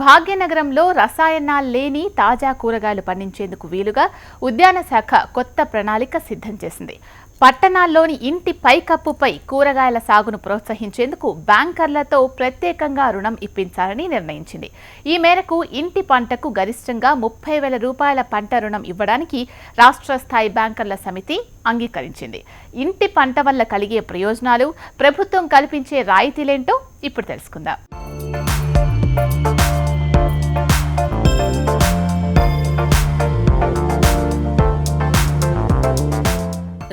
భాగ్యనగరంలో రసాయనాలు లేని తాజా కూరగాయలు పండించేందుకు వీలుగా ఉద్యాన శాఖ కొత్త ప్రణాళిక సిద్ధం చేసింది. పట్టణాల్లోని ఇంటి పైకప్పుపై కూరగాయల సాగును ప్రోత్సహించేందుకు బ్యాంకర్లతో ప్రత్యేకంగా రుణం ఇప్పించాలని నిర్ణయించింది. ఈ మేరకు ఇంటి పంటకు గరిష్టంగా ముప్పై వేల రూపాయల పంట రుణం ఇవ్వడానికి రాష్ట్ర స్థాయి బ్యాంకర్ల సమితి అంగీకరించింది. ఇంటి పంట వల్ల కలిగే ప్రయోజనాలు ప్రభుత్వం కల్పించే రాయితీలేంటో ఇప్పుడు తెలుసుకుందాం.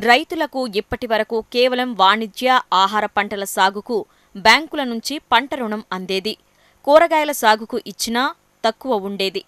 రైతులకు ఇప్పటి వరకు కేవలం వాణిజ్య ఆహార పంటల సాగుకు బ్యాంకుల నుంచి పంట రుణం అందేది. కూరగాయల సాగుకు ఇచ్చినా తక్కువ ఉండేది.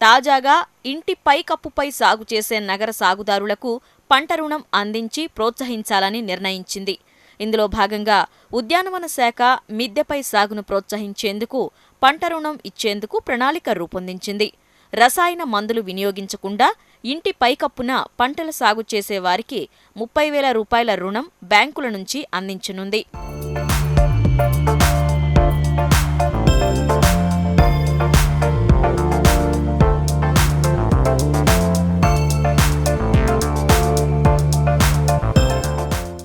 తాజాగా ఇంటి పైకప్పుపై సాగు చేసే నగర సాగుదారులకు పంట రుణం అందించి ప్రోత్సహించాలని నిర్ణయించింది. ఇందులో భాగంగా ఉద్యానవన శాఖ మిద్దెపై సాగును ప్రోత్సహించేందుకు పంట రుణం ఇచ్చేందుకు ప్రణాళిక రూపొందించింది. రసాయన మందులు వినియోగించకుండా ఇంటి పైకప్పున పంటల సాగు చేసేవారికి ముప్పై వేల రూపాయల రుణం బ్యాంకుల నుంచి అందించనుంది.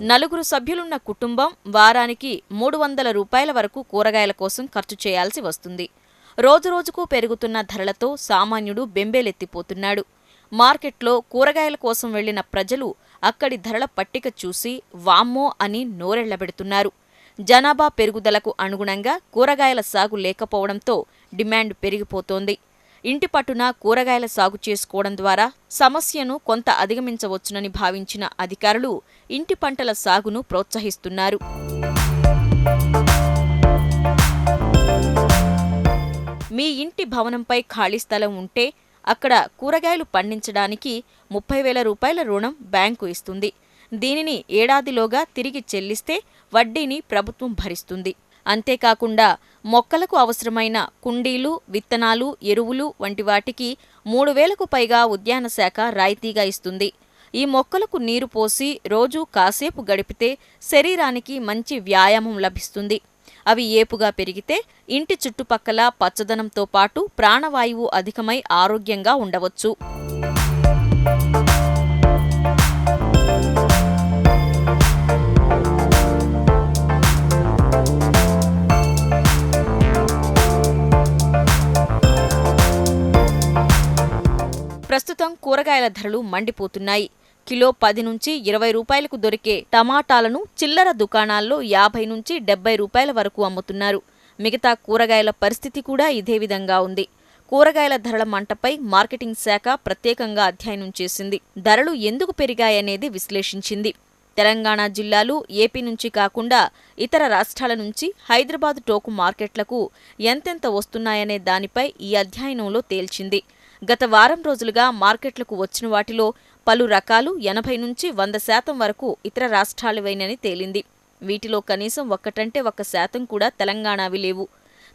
నలుగురు సభ్యులున్న కుటుంబం వారానికి మూడు వందల రూపాయల వరకు కూరగాయల కోసం ఖర్చు చేయాల్సి వస్తుంది. రోజురోజుకు పెరుగుతున్న ధరలతో సామాన్యుడు బెంబేలెత్తిపోతున్నాడు. మార్కెట్లో కూరగాయల కోసం వెళ్ళిన ప్రజలు అక్కడి ధరల పట్టిక చూసి వామ్మో అని నోరెళ్ళబెడుతున్నారు. జనాభా పెరుగుదలకు అనుగుణంగా కూరగాయల సాగు లేకపోవడంతో డిమాండ్ పెరిగిపోతోంది. ఇంటి పట్టున కూరగాయల సాగు చేసుకోవడం ద్వారా సమస్యను కొంత అధిగమించవచ్చునని భావించిన అధికారులు ఇంటి పంటల సాగును ప్రోత్సహిస్తున్నారు. మీ ఇంటి భవనంపై ఖాళీ స్థలం ఉంటే అక్కడ కూరగాయలు పండించడానికి ముప్పై వేల రూపాయల రుణం బ్యాంకు ఇస్తుంది. దీనిని ఏడాదిలోగా తిరిగి చెల్లిస్తే వడ్డీని ప్రభుత్వం భరిస్తుంది. అంతేకాకుండా మొక్కలకు అవసరమైన కుండీలు విత్తనాలు ఎరువులు వంటి వాటికి మూడు వేలకు పైగా ఉద్యాన శాఖ రాయితీగా ఇస్తుంది. ఈ మొక్కలకు నీరు పోసి రోజూ కాసేపు గడిపితే శరీరానికి మంచి వ్యాయామం లభిస్తుంది. అవి ఏపుగా పెరిగితే ఇంటి చుట్టుపక్కల పచ్చదనంతో పాటు ప్రాణవాయువు అధికమై ఆరోగ్యంగా ఉండవచ్చు. ప్రస్తుతం కూరగాయల ధరలు మండిపోతున్నాయి. కిలో పది నుంచి ఇరవై రూపాయలకు దొరికే టమాటాలను చిల్లర దుకాణాల్లో యాభై నుంచి డెబ్బై రూపాయల వరకు అమ్ముతున్నారు. మిగతా కూరగాయల పరిస్థితి కూడా ఇదే విధంగా ఉంది. కూరగాయల ధరల మంటపై మార్కెటింగ్ శాఖ ప్రత్యేకంగా అధ్యయనం చేసింది. ధరలు ఎందుకు పెరిగాయనేది విశ్లేషించింది. తెలంగాణ జిల్లాలు ఏపీ నుంచి కాకుండా ఇతర రాష్ట్రాల నుంచి హైదరాబాద్ టోకు మార్కెట్లకు ఎంతెంత వస్తున్నాయనే దానిపై ఈ అధ్యయనంలో తేల్చింది. గత వారం రోజులుగా మార్కెట్లకు వచ్చిన వాటిలో పలు రకాలు ఎనభై నుంచి వంద శాతం వరకు ఇతర రాష్ట్రాలవైనని తేలింది. వీటిలో కనీసం ఒక్కటంటే ఒక్క శాతం కూడా తెలంగాణవి లేవు.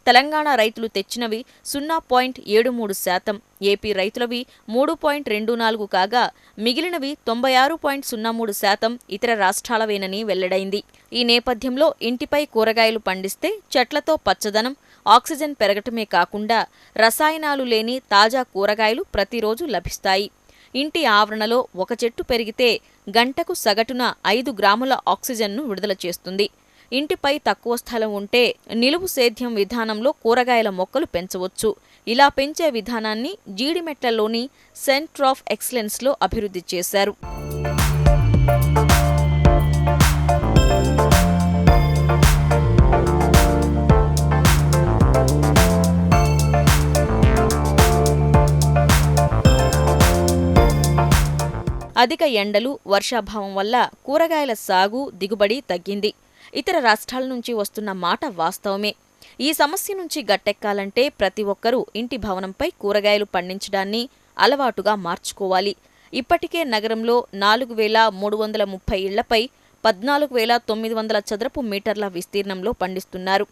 తెలంగాణ రైతులు తెచ్చినవి సున్నా పాయింట్ ఏడు మూడు శాతం. ఏపీ రైతులవి మూడు పాయింట్ రెండు నాలుగు కాగా మిగిలినవి తొంభై ఆరు పాయింట్ సున్నా మూడు శాతం ఇతర రాష్ట్రాలవేనని వెల్లడైంది. ఈ నేపథ్యంలో ఇంటిపై కూరగాయలు పండిస్తే చెట్లతో పచ్చదనం ఆక్సిజన్ పెరగటమే కాకుండా రసాయనాలు లేని తాజా కూరగాయలు ప్రతిరోజు లభిస్తాయి. ఇంటి ఆవరణలో ఒక చెట్టు పెరిగితే గంటకు సగటున ఐదు గ్రాముల ఆక్సిజన్ను విడుదల చేస్తుంది. ఇంటిపై తక్కువ స్థలం ఉంటే నిలువు సేద్యం విధానంలో కూరగాయల మొక్కలు పెంచవచ్చు. ఇలా పెంచే విధానాన్ని జీడిమెట్లలోని సెంటర్ ఆఫ్ ఎక్సలెన్స్లో అభివృద్ధి చేశారు. అధిక ఎండలు వర్షాభావం వల్ల కూరగాయల సాగు దిగుబడి తగ్గింది. ఇతర రాష్ట్రాల నుంచి వస్తున్న మాట వాస్తవమే. ఈ సమస్య నుంచి గట్టెక్కాలంటే ప్రతి ఒక్కరూ ఇంటి భవనంపై కూరగాయలు పండించడాన్ని అలవాటుగా మార్చుకోవాలి. ఇప్పటికే నగరంలో నాలుగు వేల మూడు వందల ముప్పై ఇళ్ళపై పద్నాలుగు వేల తొమ్మిది వందల చదరపు మీటర్ల విస్తీర్ణంలో పండిస్తున్నారు.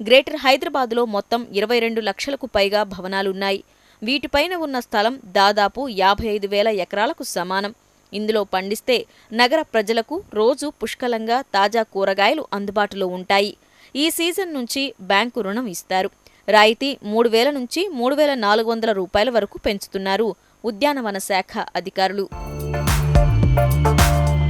గ్రేటర్ హైదరాబాదులో మొత్తం ఇరవై రెండు లక్షలకు పైగా భవనాలున్నాయి. వీటిపైన ఉన్న స్థలం దాదాపు యాభై ఐదు వేల ఎకరాలకు సమానం. ఇందులో పండిస్తే నగర ప్రజలకు రోజు పుష్కలంగా తాజా కూరగాయలు అందుబాటులో ఉంటాయి. ఈ సీజన్ నుంచి బ్యాంకు రుణం ఇస్తారు. రాయితీ మూడు వేల నుంచి మూడు వేల నాలుగు వందల రూపాయల వరకు పెంచుతున్నారు ఉద్యానవన శాఖ అధికారులు.